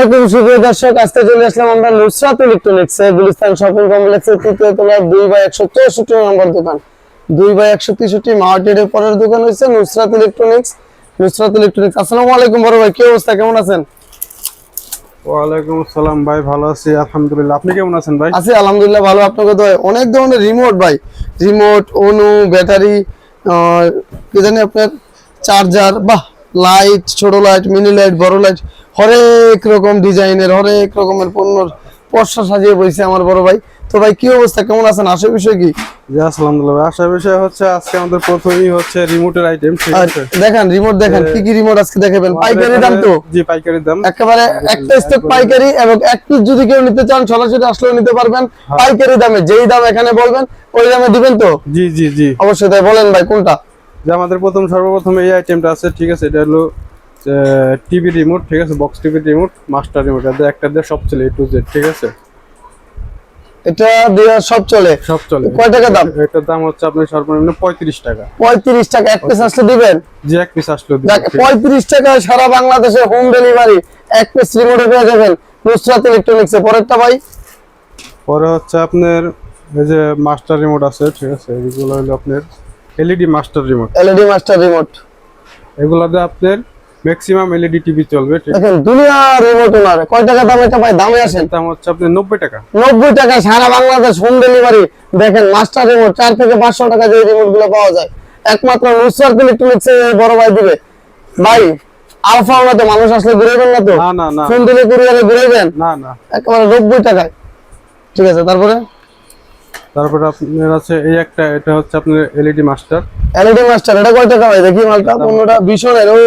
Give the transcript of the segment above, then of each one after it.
আলাইকুম সুপ্রিয় দর্শক আজকে চলে আসলাম আমরা নুসরাত ইলেকট্রনিক্স গুলিস্তান শপিং কমপ্লেক্সের তৃতীয় তলার দুই বাই একশো চৌষট্টি নম্বর দোকান। দুই বাই একশো তেষট্টি মার্কেটের পরের দোকান হচ্ছে নুসরাত ইলেকট্রনিক্স। নুসরাত ইলেকট্রনিক্স আসসালামু আলাইকুম বড় ভাই কি অবস্থা? কেমন আছেন? ওয়ালাইকুম আসসালাম ভাই ভালো আছি আলহামদুলিল্লাহ। আপনি কেমন আছেন ভাই? আছি আলহামদুলিল্লাহ ভালো। আপনাকে অনেক ধরনের রিমোট ভাই। রিমোট অনু ব্যাটারি কি জানি আপনার চার্জার বাহ লাইট ছোট লাইট মিনি লাইট বড় লাইট হরেক রকম ডিজাইনের হরেক রকমের পণ্যর পশা সাজিয়ে বইছে আমার বড় ভাই। তো ভাই কি অবস্থা? কেমন আছেন? আসে বিষয় কি? আলহামদুলিল্লাহ। আসার বিষয় হচ্ছে আজকে আমাদের প্রথমেই হচ্ছে রিমোটের আইটেম ঠিক আর আছে দেখেন রিমোট দেখেন কি কি রিমোট আজকে দেখাবেন? পাইকারি দাম তো? জি পাইকারি দাম। একেবারে একটা পাইকারি এবং এক পিস যদি কেউ নিতে চান সরাসরি আসলেও নিতে পারবেন। পাইকারি দামে যেই দাম এখানে বলবেন ওই দামে দিবেন তো? জি জি জি। অবশ্যই তাই বলেন ভাই কোনটা? যে আমাদের প্রথম সর্বপ্রথম এই আইটেমটা আছে ঠিক আছে? এটা হলো টিভি রিমোট ঠিক আছে? Box TV remote master remote এদের একটা দিয়ে সব চলে এ টু জেড ঠিক আছে? এটা দিয়ে সব চলে? সব চলে। কয় টাকা দাম? এটার দাম হচ্ছে আপনার সর্বনিম্ন পঁয়ত্রিশ টাকা। পঁয়ত্রিশ টাকা এক পিস আসলে দিবেন? যে এক পিস আসলে দিব, দেখ ঠিক আছে? পঁয়ত্রিশ টাকায় সারা বাংলাদেশে হোম ডেলিভারি এক পিস রিমোটে পেয়ে যাবেন। নুসরাত ইলেকট্রনিক্স পরেরটা ভাই? পরে হচ্ছে আপনার এই যে মাস্টার রিমোট আছে ঠিক আছে? এগুলো হলো আপনার LED master remote LED master remote এগুলোতে আপনার ম্যাক্সিমাম এলইডি টিভি চলবে ঠিক দেখেন দুনিয়া রিমোট ওনার। কয় টাকা দাম এটা ভাই? দামে আসেন। দাম হচ্ছে আপনার নব্বই টাকা। নব্বই টাকা সারা বাংলাদেশ হোম ডেলিভারি দেখেন মাস্টার রিমোট চার থেকে পাঁচশো টাকা যে রিমোটগুলো পাওয়া যায়। একমাত্র নুসরাত ইলেকট্রনিক্স বড় ভাই দিবে। ভাই আলফা তো মানুষ আসলে ঘুরাইবেন না তো? না না না। ফোন দিলে কুরিয়ারে ঘুরাইবেন? না না। একেবারে নব্বই টাকায়। ঠিক আছে তারপরে? তারপরে আপনার আছে এই একটা এটা হচ্ছে আপনার এলইডি মাস্টার এলইডি মাস্টার এটা কয় টাকা ভাই? দেখি মালটা পনেরোটা ভীষণের ওই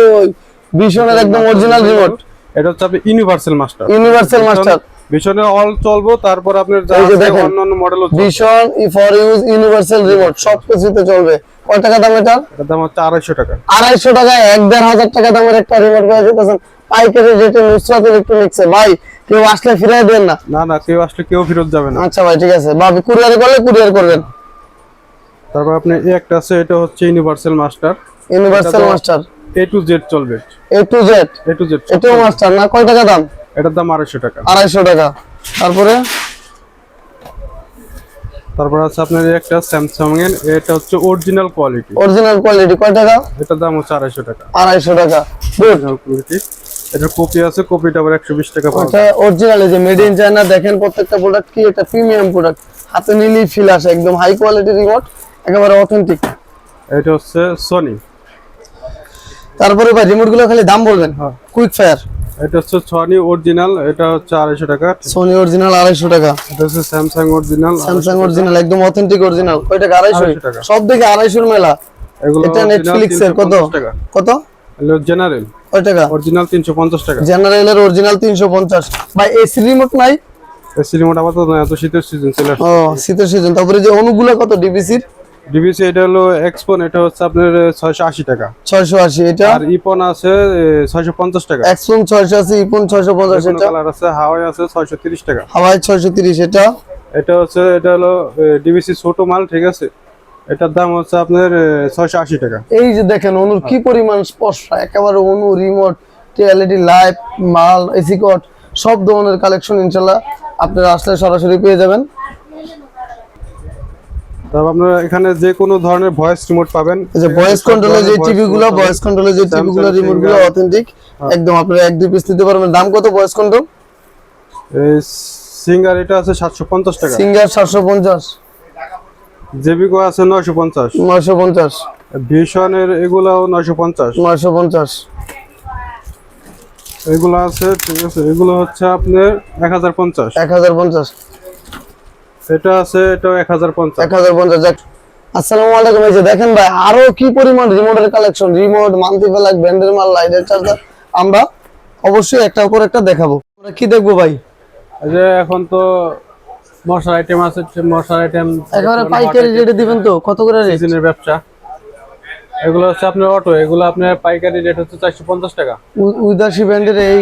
ভীষণের একদম অরিজিনাল রিমোট এটা হচ্ছে আপনার ইউনিভার্সাল মাস্টার ইউনিভার্সাল মাস্টার ভীষণে অল চলবো তারপর আপনার যা আছে। অন্যান্য মডেলও ভীষণ ফর ইউজ ইউনিভার্সাল রিমোট সব কিছুতে চলবে। কয় টাকা দাম এটা এটার দাম হচ্ছে আড়াইশো টাকা। আড়াইশো টাকায় এক দেড় হাজার টাকা দামের একটা রিমোট পেয়ে যেতেছেন পাইকারি রেটে নুসরাত ইলেকট্রনিক্স ভাই কেউ আসলে ফিরাই দেন না? না না কেউ আসলে কেউ ফেরত যাবে না। আচ্ছা ভাই ঠিক আছে। ভাবি কুরিয়ার করলে কুরিয়ার করবেন। তারপর আপনি এই একটা আছে এটা হচ্ছে universal master universal master A to Z চলবে। A to Z A to Z এটাও মাস্টার না? কয় টাকা দাম? এটার দাম আড়াইশো টাকা। আড়াইশো টাকা। তারপরে? তারপর আছে আপনার একটা স্যামসাং এর এটা হচ্ছে অরিজিনাল কোয়ালিটি অরিজিনাল কোয়ালিটি কয় টাকা? এটার দাম হচ্ছে আড়াইশো টাকা। আড়াইশো টাকা। গুড অরিজিনাল কোয়ালিটি এটার কপি আছে কপিটা আবার একশো বিশ টাকা পাওয়া এটা অরিজিনাল যে মেড ইন চায়না দেখেন প্রত্যেকটা প্রোডাক্ট কি এটা প্রিমিয়াম প্রোডাক্ট হাতে নিলেই ফিল আসে একদম হাই রিমোট একেবারে অথেন্টিক এটা হচ্ছে সনি তারপরে ভাই রিমোটগুলো খালি দাম বলবেন? হ্যাঁ। কুইক ফায়ার এটা হচ্ছে সনি অরিজিনাল এটা হচ্ছে আড়াইশো টাকা। সোনি অরিজিনাল আড়াইশো টাকা। এটা হচ্ছে স্যামসাং অরিজিনাল স্যামসাং অরিজিনাল একদম অথেন্টিক অরিজিনাল কয় টাকা? আড়াইশো 250 টাকা। সব দিকে আড়াইশোর মেলা। এগুলো এটা নেটফ্লিক্স এর কত? টাকা। কত? জেনারেল কয় টাকা? অরিজিনাল তিনশো পঞ্চাশ টাকা। জেনারেলের অরিজিনাল তিনশো পঞ্চাশ। ভাই এসি রিমোট নাই? এসি রিমোট আপাতত না, এত শীতের সিজন চলে ও শীতের সিজন তারপরে যে অনুগুলো কত ডিবিসির ডিবিসি এটা হলো এক্সপন এটা হচ্ছে আপনার ছয়শো আশি টাকা। ছয়শো আশি এটা? আর ইপন আছে ছয়শো পঞ্চাশ টাকা। এক্সপন ছয়শো আশি ইপন ছয়শো পঞ্চাশ এটা? কালার আছে হাওয়াই আছে ছয়শো তিরিশ টাকা। হাওয়াই ছয়শো তিরিশ এটা? এটা হচ্ছে এটা হলো ডিবিসি ছোট মাল ঠিক আছে? এটার দাম হচ্ছে আপনার ছয়শো আশি টাকা। এই যে দেখেন অনুর কি পরিমাণ স্পর্শ? একেবারে অনু রিমোট টিএলইডি লাইট মাল এসি কট সব ধরনের কালেকশন ইনশাল্লাহ আপনারা আসলে সরাসরি পেয়ে যাবেন। তারপর আপনারা এখানে যে কোনো ধরনের ভয়েস রিমোট পাবেন। যে ভয়েস সব কন্ট্রোলে যে টিভি গুলো ভয়েস। কন্ট্রোলে যে টিভি গুলো Samsung, রিমোটগুলো অথেন্টিক একদম আপনারা এক দুই পিস নিতে পারবেন। দাম কত ভয়েস কন্ট্রোল সিঙ্গার এটা আছে সাতশো পঞ্চাশ টাকা। সিঙ্গার সাতশো পঞ্চাশ। জেবিকো আছে নয়শো পঞ্চাশ। নয়শো পঞ্চাশ। ভীষণের এগুলাও নয়শো পঞ্চাশ। নয়শো পঞ্চাশ। এগুলো আছে ঠিক আছে এগুলো হচ্ছে আপনার এক হাজার পঞ্চাশ। এক হাজার পঞ্চাশ। এটা আছে এটাও এক হাজার পঞ্চাশ। এক হাজার পঞ্চাশ যাক। আসসালামু আলাইকুম এই যে দেখেন ভাই আরও কি পরিমাণ রিমোটের কালেকশন রিমোট মান্থলি প্লাগ ব্র্যান্ডের মাল লাইটের চার্জার আমরা অবশ্যই একটা উপর একটা দেখাবো। আমরা কি দেখব ভাই? এই যে এখন তো মশার আইটেম আছে মশার আইটেম একেবারে পাইকারি রেটে দিবেন তো? কত করে রেট সিজনের ব্যবসা। এগুলো হচ্ছে আপনার অটো এগুলো আপনার পাইকারি রেট হচ্ছে চারশো পঞ্চাশ টাকা। উদাসী ব্র্যান্ডের এই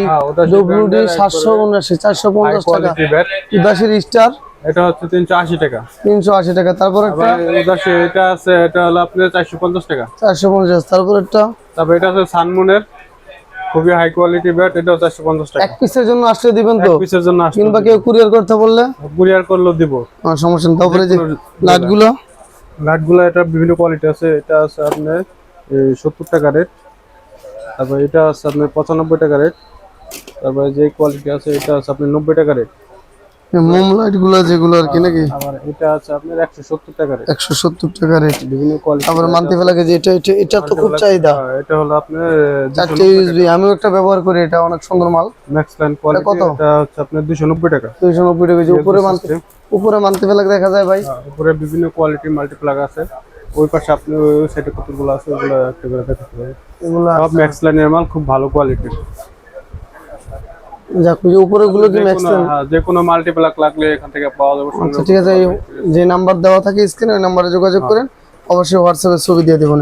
ডব্লিউডি brand এর সাতশো উনআশি চারশো হাই পঞ্চাশ টাকা। ব্যাট উদাসীর স্টার এটা হচ্ছে তিনশো আশি টাকা। তিনশো আশি টাকা। তারপর একটা? উদাসী এটা আছে এটা হলো আপনার চারশো পঞ্চাশ টাকা। চারশো পঞ্চাশ। তারপর একটা? তারপর এটা আছে সানমুনের। খুবই হাই কোয়ালিটি ব্যাট এটাও চারশো পঞ্চাশ টাকা। এক পিসের জন্য আসলে দিবেন তো? পিসের জন্য আসলে কিংবা কেউ কুরিয়ার করতে বললে? কুরিয়ার করলেও দিব। আমার সমস্যা নেই। তারপরে যে লাটগুলো লাটগুলো এটা বিভিন্ন কোয়ালিটি আছে। এটা আছে আপনার সত্তর টাকা রেট তারপর এটা আছে আপনার পঁচানব্বই টাকা রেট তারপরে যে কোয়ালিটি আছে এটা আছে আপনি নব্বই টাকা রেট মোম লাইটগুলো যেগুলো আর কি নাকি? আবার এটা আছে আপনার একশো সত্তর টাকা রেট একশো সত্তর টাকা রেট বিভিন্ন কোয়ালিটি তারপরে মানতে ফেলাকে যে এটা এটা এটা তো খুব চাহিদা। এটা হলো আপনার চারটে ইউএসবি আমিও একটা ব্যবহার করি এটা অনেক সুন্দর মাল। ম্যাক্স লাইন কোয়ালিটি কত? এটা হচ্ছে আপনার দুশো নব্বই টাকা। দুইশো নব্বই টাকা যে উপরে মানতে উপরে মানতে ফেলাকে দেখা যায় ভাই। উপরে বিভিন্ন কোয়ালিটি মাল্টিপ্লাগ আছে। ওই পাশে আপনি ওই সাইডে কতগুলো আছে ওগুলো একটা করে দেখাতে পারেন এগুলা সব ম্যাক্স লাইনের মাল খুব ভালো কোয়ালিটির যাক যে উপরে গুলো কি হ্যাঁ, যে কোনো মাল্টিপ্লাগ লাগলে এখান থেকে পাওয়া যাবে আচ্ছা ঠিক আছে যে নাম্বার দেওয়া থাকে স্ক্রিনে ওই নাম্বারে যোগাযোগ করেন। অবশ্যই হোয়াটসঅ্যাপে ছবি দিয়ে দেবো